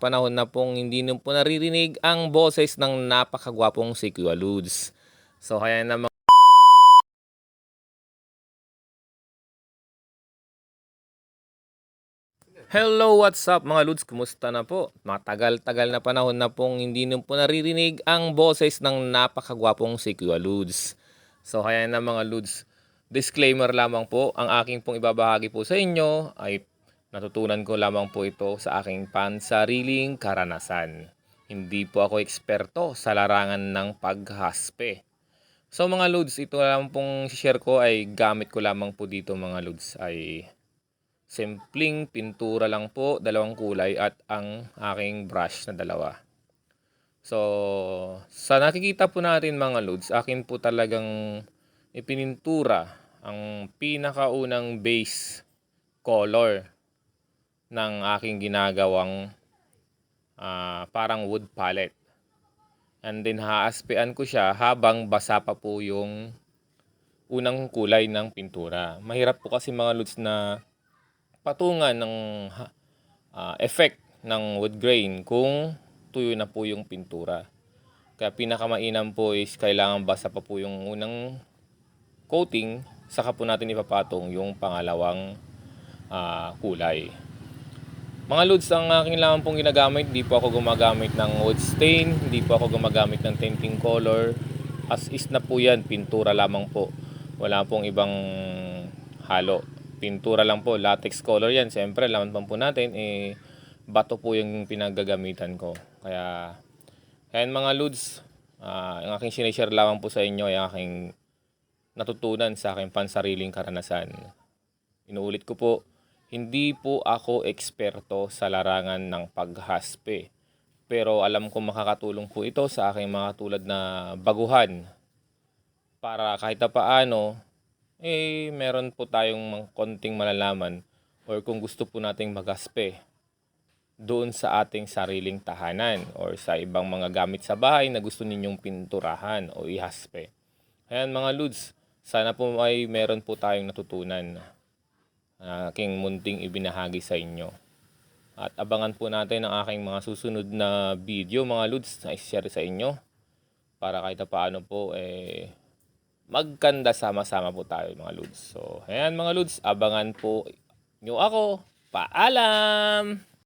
panahon na pong hindi nyo po naririnig ang boses ng napakagwapong si Kuya Ludes. So kaya naman Hello, what's up mga Ludes? Kumusta na po? Matagal-tagal na panahon na pong hindi nyo po naririnig ang boses ng napakagwapong si Kuya Ludes. So kaya na mga Ludes, disclaimer lamang po, ang aking pong ibabahagi po sa inyo ay natutunan ko lamang po ito sa aking pansariling karanasan. Hindi po ako eksperto sa larangan ng paghaspe. So mga Ludes, ito lang pong share ko ay gamit ko lamang po dito mga Ludes ay simpleng pintura lang po, dalawang kulay at ang aking brush na dalawa. So, sa nakikita po natin mga Lods, akin po talagang ipinintura ang pinakaunang base color ng aking ginagawang ah, parang wood palette. And then haaspean ko siya habang basa pa po yung unang kulay ng pintura. Mahirap po kasi mga Lods na patungan ng ah, effect ng wood grain kung tuyo na po yung pintura. Kaya pinakamainam po is kailangan basa pa po yung unang coating, saka po natin ipapatong yung pangalawang ah, kulay. Mga loads, ang aking lamang pong ginagamit, hindi po ako gumagamit ng wood stain, hindi po ako gumagamit ng tinting color. As is na po yan, pintura lamang po. Wala pong ibang halo. Pintura lang po, latex color yan. Siyempre, laman pa po natin, eh, bato po yung pinaggagamitan ko. Kaya, kaya mga loads, ah, ang aking sinishare lamang po sa inyo ay aking natutunan sa aking pansariling karanasan. Inuulit ko po, hindi po ako eksperto sa larangan ng paghaspe. Pero alam ko makakatulong po ito sa aking mga tulad na baguhan para kahit na paano, eh, meron po tayong konting malalaman or kung gusto po nating maghaspe doon sa ating sariling tahanan or sa ibang mga gamit sa bahay na gusto ninyong pinturahan o ihaspe. Ayan mga Ludes, sana po ay meron po tayong natutunan na aking munting ibinahagi sa inyo. At abangan po natin ang aking mga susunod na video mga Ludes na i-share sa inyo para kahit paano po eh magkanda sama-sama po tayo mga Ludes. So, ayan mga Ludes, abangan po nyo ako. Paalam!